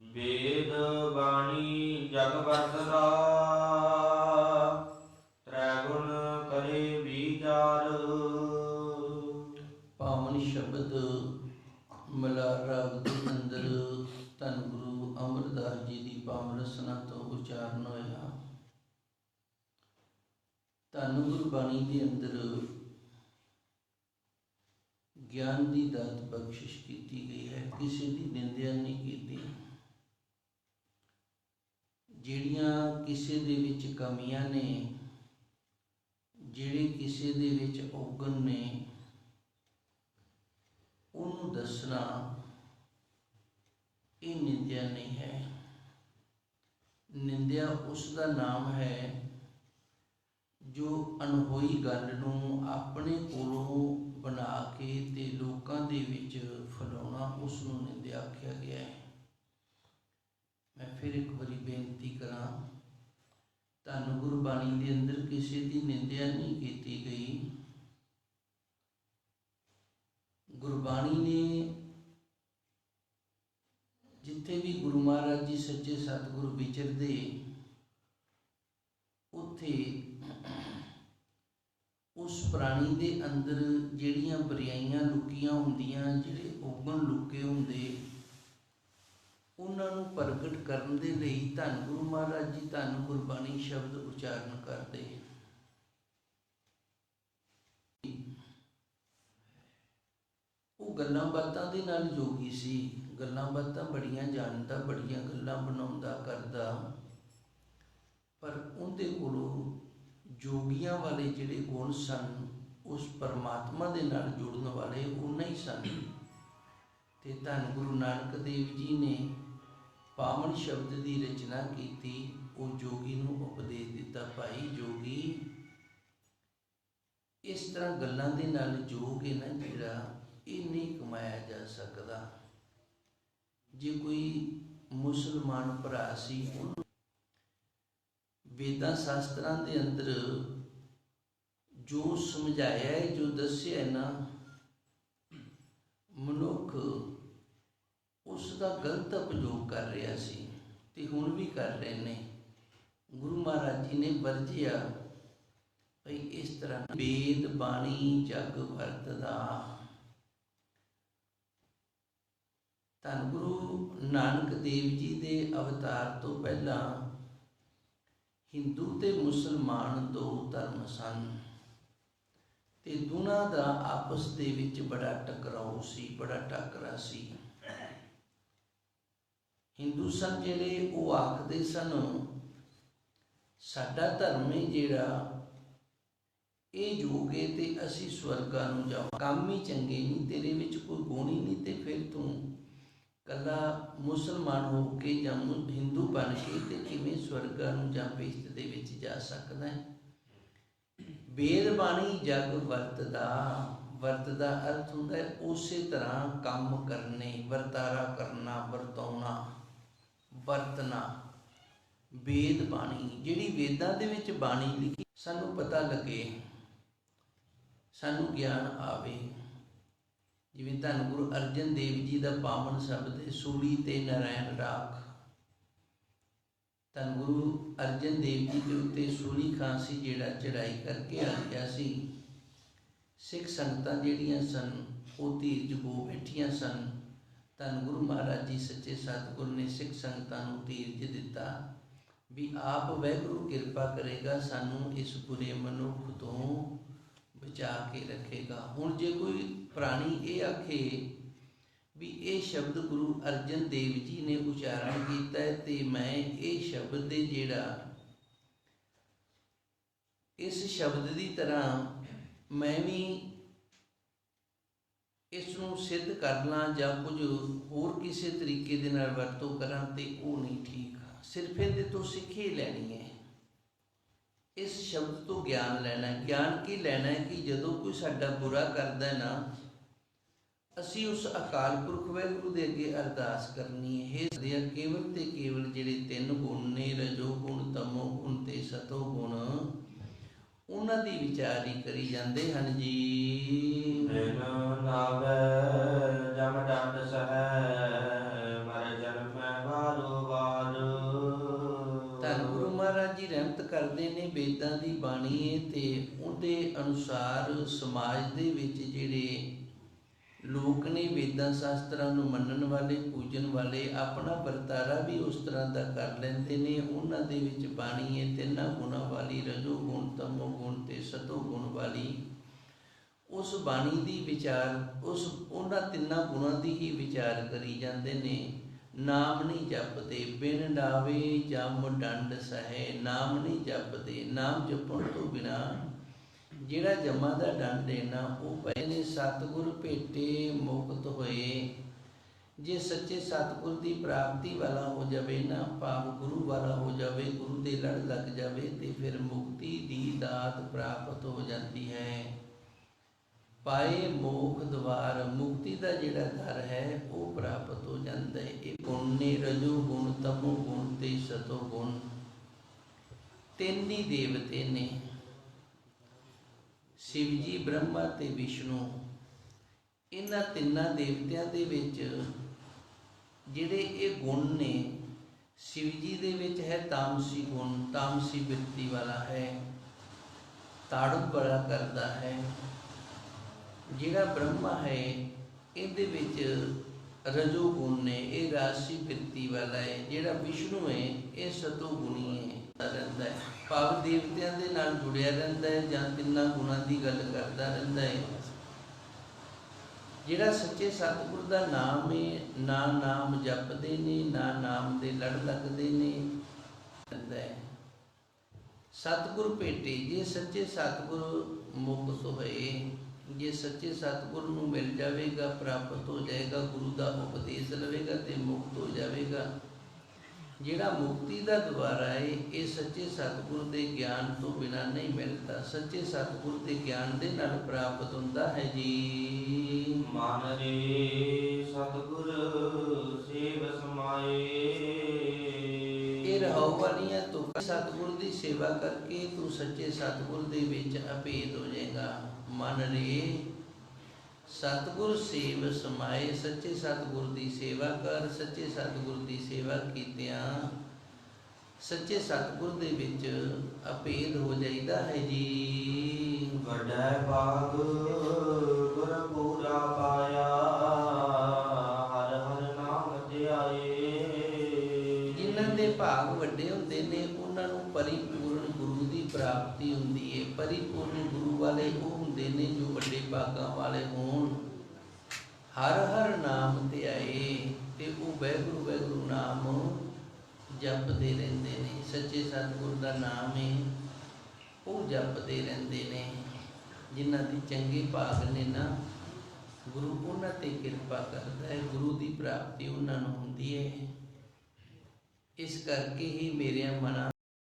ਵੇਦ ਬਾਣੀ ਜਗ ਵਰਤਦਾ ਤ੍ਰੈ ਕਰੇ ਵਿਚਾਰ ਪਾਵਨ ਸ਼ਬਦ ਮਲਾਰ ਰਾਗ ਦੇ ਅੰਦਰ ਧੰਨ ਗੁਰੂ ਅਮਰਦਾਸ ਜੀ ਦੀ ਪਾਵਨ ਰਸਨਾ ਤੋਂ ਉਚਾਰਨ ਹੋਇਆ। ਧੰਨ ਗੁਰਬਾਣੀ ਦੇ ਅੰਦਰ ਗਿਆਨ ਦੀ ਦਾਤ ਬਖਸ਼ਿਸ਼ ਕੀਤੀ ਗਈ ਹੈ, ਕਿਸੇ ਦੀ ਨਿੰਦਿਆ ਨਹੀਂ ਕੀਤੀ। ਜਿਹੜੀਆਂ ਕਿਸੇ ਦੇ ਵਿੱਚ ਕਮੀਆਂ ਨੇ, ਜਿਹੜੇ ਕਿਸੇ ਦੇ ਵਿੱਚ ਔਗਣ ਨੇ, ਉਹਨੂੰ ਦੱਸਣਾ ਇਹ ਨਿੰਦਿਆ ਨਹੀਂ ਹੈ। ਨਿੰਦਿਆ ਉਸ ਦਾ ਨਾਮ ਹੈ ਜੋ ਅਣਹੋਈ ਗੱਲ ਨੂੰ ਆਪਣੇ ਕੋਲੋਂ ਬਣਾ ਕੇ ਤੇ ਲੋਕਾਂ ਦੇ ਵਿੱਚ ਫੈਲਾਉਣਾ ਉਸ ਨੂੰ ਨਿੰਦਿਆ ਆਖਿਆ ਗਿਆ ਹੈ। ਮੈਂ ਫਿਰ ਇੱਕ ਵਾਰੀ ਬੇਨਤੀ ਕਰਾਂ, ਧੰਨ ਗੁਰਬਾਣੀ ਦੇ ਅੰਦਰ ਕਿਸੇ ਦੀ ਨਿੰਦਿਆ ਨਹੀਂ ਕੀਤੀ ਗਈ। ਗੁਰਬਾਣੀ ਨੇ ਜਿੱਥੇ ਵੀ ਗੁਰੂ ਮਹਾਰਾਜ ਜੀ ਸੱਚੇ ਸਤਿਗੁਰ ਵਿਚਰਦੇ, ਉੱਥੇ ਉਸ ਪ੍ਰਾਣੀ ਦੇ ਅੰਦਰ ਜਿਹੜੀਆਂ ਬਰਿਆਈਆਂ ਲੁਕੀਆਂ ਹੁੰਦੀਆਂ, ਜਿਹੜੇ ਔਗਣ ਲੁਕੇ ਹੁੰਦੇ, ਉਹਨਾਂ ਨੂੰ ਪ੍ਰਗਟ ਕਰਨ ਦੇ ਲਈ ਧੰਨ ਗੁਰੂ ਮਹਾਰਾਜ ਜੀ ਧੰਨ ਗੁਰਬਾਣੀ ਸ਼ਬਦ ਉਚਾਰਨ ਕਰਦੇ ਉਹ ਗੱਲਾਂ ਬਾਤਾਂ ਦੇ ਨਾਲ ਜੋਗੀ ਸੀ। ਗੱਲਾਂ ਬਾਤਾਂ ਬੜੀਆਂ ਜਾਣਦਾ, ਬੜੀਆਂ ਗੱਲਾਂ ਬਣਾਉਂਦਾ, ਕਰਦਾ। ਪਰ ਉਹਦੇ ਕੋਲੋਂ ਜੋਗੀਆਂ ਵਾਲੇ ਜਿਹੜੇ ਗੁਣ ਸਨ, ਉਸ ਪਰਮਾਤਮਾ ਦੇ ਨਾਲ ਜੁੜਨ ਵਾਲੇ ਉਹ ਨਹੀਂ ਸਨ। ਤੇ ਧੰਨ ਗੁਰੂ ਨਾਨਕ ਦੇਵ ਜੀ ਨੇ ਪਾਵਨ ਸ਼ਬਦ ਦੀ ਰਚਨਾ ਕੀਤੀ, ਉਹ ਜੋਗੀ ਨੂੰ ਉਪਦੇਸ਼ ਦਿੱਤਾ, ਭਾਈ ਜੋਗੀ, ਇਸ ਤਰ੍ਹਾਂ ਗੱਲਾਂ ਦੇ ਨਾਲ ਜੋਗ ਹੈ ਨਾ ਜਿਹੜਾ ਇਹ ਨਹੀਂ ਕਮਾਇਆ ਜਾ ਸਕਦਾ। ਜੇ ਕੋਈ ਮੁਸਲਮਾਨ ਭਰਾ ਸੀ, ਉਹਨੂੰ ਵੇਦਾਂ ਸ਼ਾਸਤਰਾਂ ਦੇ ਅੰਦਰ ਜੋ ਸਮਝਾਇਆ ਹੈ, ਜੋ ਦੱਸਿਆ ਹੈ ਨਾ, ਮਨੁੱਖ ਉਸ ਦਾ ਗਲਤ ਉਪਯੋਗ ਕਰ ਰਿਹਾ ਸੀ ਤੇ ਹੁਣ ਵੀ ਕਰ ਰਹੇ ਨੇ। ਗੁਰੂ ਮਹਾਰਾਜ ਜੀ ਨੇ ਵਰਜਿਆ ਭਈ ਇਸ ਤਰ੍ਹਾਂ ਵੇਦ ਬਾਣੀ ਜਗ ਵਰਤਦਾ। ਧੰਨ ਗੁਰੂ ਨਾਨਕ ਦੇਵ ਜੀ ਦੇ ਅਵਤਾਰ ਤੋਂ ਪਹਿਲਾਂ ਹਿੰਦੂ ਤੇ ਮੁਸਲਮਾਨ ਦੋ ਧਰਮ ਸਨ ਤੇ ਦੋਨਾਂ ਦਾ ਆਪਸ ਦੇ ਵਿੱਚ ਬੜਾ ਟਕਰਾਓ ਸੀ, ਬੜਾ ਟਕਰਾ ਸੀ। ਹਿੰਦੂ ਸਨ ਜਿਹੜੇ ਉਹ ਆਖਦੇ ਸਨ, ਸਾਡਾ ਧਰਮ ਹੈ ਜਿਹੜਾ, ਇਹ ਜੋਗੇ ਤੇ ਅਸੀਂ ਸਵਰਗਾਂ ਨੂੰ ਜਾਵਾਂ ਕੰਮ ਹੀ ਚੰਗੇ ਨਹੀਂ ਤੇਰੇ ਵਿੱਚ ਕੋਈ ਗੁਣ ਹੀ ਨਹੀਂ ਤੇ ਫਿਰ ਤੂੰ ਕੱਲਾ ਮੁਸਲਮਾਨ ਹੋ ਕੇ ਜਾਂ ਹਿੰਦੂ ਬਣ ਕੇ ਤੇ ਕਿਵੇਂ ਸਵਰਗਾਂ ਨੂੰ ਜਾਂ ਬੇਸ਼ਤ ਦੇ ਵਿੱਚ ਜਾ ਸਕਦਾ ਹੈ? ਵੇਦ ਬਾਣੀ ਜਗ ਵਰਤਦਾ ਵਰਤਦਾ ਅਰਥ ਹੁੰਦਾ ਹੈ ਉਸੇ ਤਰ੍ਹਾਂ ਕੰਮ ਕਰਨੇ, ਵਰਤਾਰਾ ਕਰਨਾ, ਵਰਤਾਉਣਾ, ਵਰਤਣਾ। ਵੇਦ ਬਾਣੀ, ਜਿਹੜੀ ਵੇਦਾਂ ਦੇ ਵਿੱਚ ਬਾਣੀ ਲਿਖੀ, ਸਾਨੂੰ ਪਤਾ ਲੱਗੇ, ਸਾਨੂੰ ਗਿਆਨ ਆਵੇ। ਜਿਵੇਂ ਧੰਨ ਗੁਰੂ ਅਰਜਨ ਦੇਵ ਜੀ ਦਾ ਪਾਵਨ ਸ਼ਬਦ ਹੈ, ਸੂਲੀ ਤੇ ਨਰਾਇਣ ਰਾਖ। ਧੰਨ ਗੁਰੂ ਅਰਜਨ ਦੇਵ ਜੀ ਦੇ ਉੱਤੇ ਸੂਲੀ ਖਾਂਸੀ ਜਿਹੜਾ ਚੜਾਈ ਕਰਕੇ ਆ ਗਿਆ ਸੀ। ਸਿੱਖ ਸੰਗਤਾਂ ਜਿਹੜੀਆਂ ਸਨ, ਉਹ ਧੀਰਜ ਬੋ ਬੈਠੀਆਂ ਸਨ। ਧੰਨ ਗੁਰੂ ਮਹਾਰਾਜ ਜੀ ਸੱਚੇ ਸਤਿਗੁਰ ਨੇ ਸਿੱਖ ਸੰਗਤਾਂ ਨੂੰ ਧੀਰਜ ਦਿੱਤਾ ਵੀ ਆਪ ਵਾਹਿਗੁਰੂ ਕਿਰਪਾ ਕਰੇਗਾ ਸਾਨੂੰ ਇਸ ਬੁਰੇ ਮਨੁੱਖ ਤੋਂ ਬਚਾ ਕੇ ਰੱਖੇਗਾ। ਹੁਣ ਜੇ ਕੋਈ ਪ੍ਰਾਣੀ ਇਹ ਆਖੇ ਵੀ ਇਹ ਸ਼ਬਦ ਗੁਰੂ ਅਰਜਨ ਦੇਵ ਜੀ ਨੇ ਉਚਾਰਨ ਕੀਤਾ ਹੈ ਤੇ ਮੈਂ ਇਹ ਸ਼ਬਦ ਦੇ ਜਿਹੜਾ ਇਸ ਸ਼ਬਦ ਦੀ ਤਰ੍ਹਾਂ ਮੈਂ ਵੀ ਇਸ ਨੂੰ ਸਿੱਧ ਕਰ ਲਾਂ ਜਾਂ ਕੁਝ ਹੋਰ ਕਿਸੇ ਤਰੀਕੇ ਦੇ ਨਾਲ ਵਰਤੋਂ ਕਰਾਂ ਤੇ ਉਹ ਨਹੀਂ ਠੀਕ ਸਿਰਫ ਇਹਦੇ ਤੋਂ ਸਿੱਖੀ ਲੈਣੀ ਹੈ। ਇਸ ਸ਼ਬਦ ਤੋਂ ਗਿਆਨ ਲੈਣਾ ਹੈ। ਗਿਆਨ ਕੀ ਲੈਣਾ ਹੈ ਕਿ ਜਦੋਂ ਕੋਈ ਸਾਡਾ ਬੁਰਾ ਕਰਦਾ ਹੈ ਨਾ, ਅਸੀਂ ਉਸ ਅਕਾਲ ਪੁਰਖ ਵਾਹਿਗੁਰੂ ਦੇ ਅੱਗੇ ਅਰਦਾਸ ਕਰਨੀ ਹੈ। ਇਹ ਸਦਿਆ ਕੇਵਲ ਤੇ ਕੇਵਲ ਜਿਹੜੇ ਤਿੰਨ ਗੁਣ ਨੇ, ਰਜੋ ਗੁਣ, ਤਮੋ ਗੁਣ ਤੇ ਸਤੋ ਗੁਣ, ਉਹਨਾਂ ਦੀ ਵਿਚਾਰੀ ਕਰੀ ਜਾਂਦੇ ਹਨ ਜੀ। ਬਿਨ ਨਾਵੇ ਵੇਦਾਂ ਤੇ ਉਹਦੇ ਅਨੁਸਾਰ ਸਮਾਜ ਦੇ ਵਿੱਚ ਜਿਹੜੇ ਲੋਕ ਨੇ ਵੇਦਾਂ ਸ਼ਾਸਤਰਾਂ ਨੂੰ ਮੰਨਣ ਵਾਲੇ, ਪੂਜਣ ਵਾਲੇ, ਆਪਣਾ ਵਰਤਾਰਾ ਵੀ ਉਸ ਤਰ੍ਹਾਂ ਦਾ ਕਰ ਲੈਂਦੇ ਨੇ। ਉਹਨਾਂ ਦੇ ਵਿੱਚ ਬਾਣੀ ਹੈ, ਤਿੰਨਾਂ ਗੁਣਾਂ ਵਾਲੀ, ਰਜੋ ਗੁਣ, ਤਮੋ ਗੁਣ ਤੇ ਸਤੋ ਗੁਣ ਵਾਲੀ। ਉਸ ਬਾਣੀ ਦੀ ਵਿਚਾਰ, ਉਸ, ਉਹਨਾਂ ਤਿੰਨਾਂ ਗੁਣਾਂ ਦੀ ਹੀ ਵਿਚਾਰ ਕਰੀ ਜਾਂਦੇ ਨੇ। ਨਾਮ ਨਹੀਂ ਜਪਦੇ, ਬਿਨ ਡਾਵੇ ਜਮ ਡੰਡ ਸਹੈ, ਨਾਮ ਨਹੀਂ ਜਪਦੇ, ਨਾਮ ਜਪਣ ਤੋਂ ਬਿਨਾ ਜਿਹੜਾ ਜਮਾ ਦਾ ਡੰਡ ਹੈ ਉਹ ਪਏ ਨੇ। ਸਤਿਗੁਰ ਭੇਟੇ ਮੁਕਤ ਹੋਏ। ਜੇ ਸੱਚੇ ਸਤਿਗੁਰ ਦੀ ਪ੍ਰਾਪਤੀ ਵਾਲਾ ਹੋ ਜਾਵੇ ਨਾ, ਭਾਵ ਗੁਰੂ ਵਾਲਾ ਹੋ ਜਾਵੇ, ਗੁਰੂ ਦੇ ਲੜ ਲੱਗ ਜਾਵੇ, ਤੇ ਫਿਰ ਮੁਕਤੀ ਦੀ ਦਾਤ ਪ੍ਰਾਪਤ ਹੋ ਜਾਂਦੀ ਹੈ। ਪਾਏ ਮੋਖ ਦਵਾਰ ਮੁਕਤੀ ਦਾ ਜਿਹੜਾ ਦਰ ਹੈ, ਉਹ ਤੇ ਸਤੋ ਗੁਣ ਤਿੰਨ ਹੀ ਦੇਵਤੇ ਨੇ। ਸ਼ਿਵ ਜੀ, ਬ੍ਰਹਮਾ ਤੇ ਵਿਸ਼ਨੂੰ, ਇਹਨਾਂ ਤਿੰਨਾਂ ਦੇਵਤਿਆਂ ਦੇ ਵਿੱਚ ਜਿਹੜੇ ਇਹ ਗੁਣ ਨੇ, ਸ਼ਿਵ ਜੀ ਦੇ ਵਿੱਚ ਹੈ ਤਾਮਸੀ ਗੁਣ, ਤਾਮਸੀ ਬਿਰਤੀ ਵਾਲਾ ਹੈ, ਤਾੜੂ ਬੜਾ ਕਰਦਾ ਹੈ। ਜਿਹੜਾ ਬ੍ਰਹਮਾ ਹੈ, ਇਹਦੇ ਵਿੱਚ ਰਜੋ ਗੁਣ ਨੇ, ਇਹ ਰਾਸ਼ੀ ਵਾਲਾ ਹੈ, ਜਿਹੜਾ ਵਿਸ਼ਨੂੰ ਹੈ, ਇਹ ਸਤੋ ਗੁਣੀ ਹੈ। ਰਹਿੰਦਾ ਹੈ। ਭਾਵ ਦੇਵਤਿਆਂ ਦੇ ਨਾਲ ਜੁੜਿਆ ਰਹਿੰਦਾ ਹੈ ਜਾਂ ਤਿੰਨਾਂ ਗੁਣਾਂ ਦੀ ਗੱਲ ਕਰਦਾ ਰਹਿੰਦਾ ਹੈ। ਜਿਹੜਾ ਸੱਚੇ ਸਤਿਗੁਰ ਦਾ ਨਾਮ ਹੈ, ਨਾ ਨਾਮ ਜਪਦੇ ਨੇ, ਨਾ ਨਾਮ ਦੇ ਲੜ ਲੱਗਦੇ ਨੇ, ਰਹਿੰਦਾ ਹੈ। ਸਤਿਗੁਰ ਭੇਟੇ, ਜੇ ਸੱਚੇ ਸਤਿਗੁਰ ਮੁਕਤ ਹੋਏ ਜੇ ਸੱਚੇ ਸਤਿਗੁਰ ਨੂੰ ਮਿਲ ਜਾਵੇਗਾ ਪ੍ਰਾਪਤ ਹੋ ਜਾਏਗਾ ਗੁਰੂ ਦਾ ਉਪਦੇਸ਼ ਲਵੇਗਾ ਤੇ ਮੁਕਤ ਹੋ ਜਾਵੇਗਾ। ਜਿਹੜਾ ਮੁਕਤੀ ਦਾ ਦੁਆਰਾ ਹੈ ਇਹ ਸੱਚੇ ਸਤਿਗੁਰ ਦੇ ਗਿਆਨ ਤੋਂ ਬਿਨਾ ਨਹੀਂ ਮਿਲਦਾ। ਸੱਚੇ ਸਤਿਗੁਰ ਦੇ ਗਿਆਨ ਦੇ ਨਾਲ ਪ੍ਰਾਪਤ ਹੁੰਦਾ ਹੈ ਜੀ। ਮਨ ਰੇ ਸਤਿਗੁਰ ਸੇਵ ਸਮਾਏ। ਇਹ ਰਹਾਉ ਵਾਲੀਆਂ ਤੋਂ ਸਤਿਗੁਰ ਦੀ ਸੇਵਾ ਕਰਕੇ ਤੂੰ ਸੱਚੇ ਸਤਿਗੁਰ ਦੇ ਵਿੱਚ ਅਭੇਦ ਹੋ ਜਾਏਗਾ। ਮਨ ਰੇ ਸਤਿਗੁਰ ਸੇਵ ਸਮਾਏ, ਸੱਚੇ ਸਤਿਗੁਰ ਦੀ ਸੇਵਾ ਕਰ, ਸੱਚੇ ਸਤਿਗੁਰ ਦੀ ਸੇਵਾ ਕੀਤਿਆਂ, ਸੱਚੇ ਸਤਿਗੁਰ ਦੇ ਵਿੱਚ ਅਭੇਦ ਹੋ ਜਾਈਦਾ ਹੈ ਜੀ। ਵੱਡਾ ਬਾਗ। ਵੱਡੇ ਹੁੰਦੇ ਨੇ, ਉਹਨਾਂ ਨੂੰ ਪਰਿਪੂਰਨ ਗੁਰੂ ਦੀ ਪ੍ਰਾਪਤੀ ਹੁੰਦੀ ਹੈ ਪਰਿਪੂਰਨ ਗੁਰੂ ਵਾਲੇ ਉਹ ਹੁੰਦੇ ਨੇ ਜੋ ਵੱਡੇ ਭਾਗਾਂ ਵਾਲੇ ਹੋਣ। ਹਰ ਹਰ ਨਾਮ ਤੇ ਆਏ ਤੇ ਉਹ ਵੈਗੁਰੂ ਵੈਗੁਰੂ ਨਾਮ ਜਪਦੇ ਰਹਿੰਦੇ ਨੇ। ਸੱਚੇ ਸਤਿਗੁਰ ਦਾ ਨਾਮ ਹੈ ਉਹ ਜਪਦੇ ਰਹਿੰਦੇ ਨੇ। ਜਿਨ੍ਹਾਂ ਦੀ ਚੰਗੇ ਭਾਗ ਨੇ ਨਾ, ਗੁਰੂ ਉਹਨਾਂ ਤੇ ਕਿਰਪਾ ਕਰਦਾ ਹੈ ਗੁਰੂ ਦੀ ਪ੍ਰਾਪਤੀ ਉਹਨਾਂ ਨੂੰ ਹੁੰਦੀ ਹੈ ਇਸ ਕਰਕੇ ਹੀ ਮੇਰੇ ਮਨਾਂ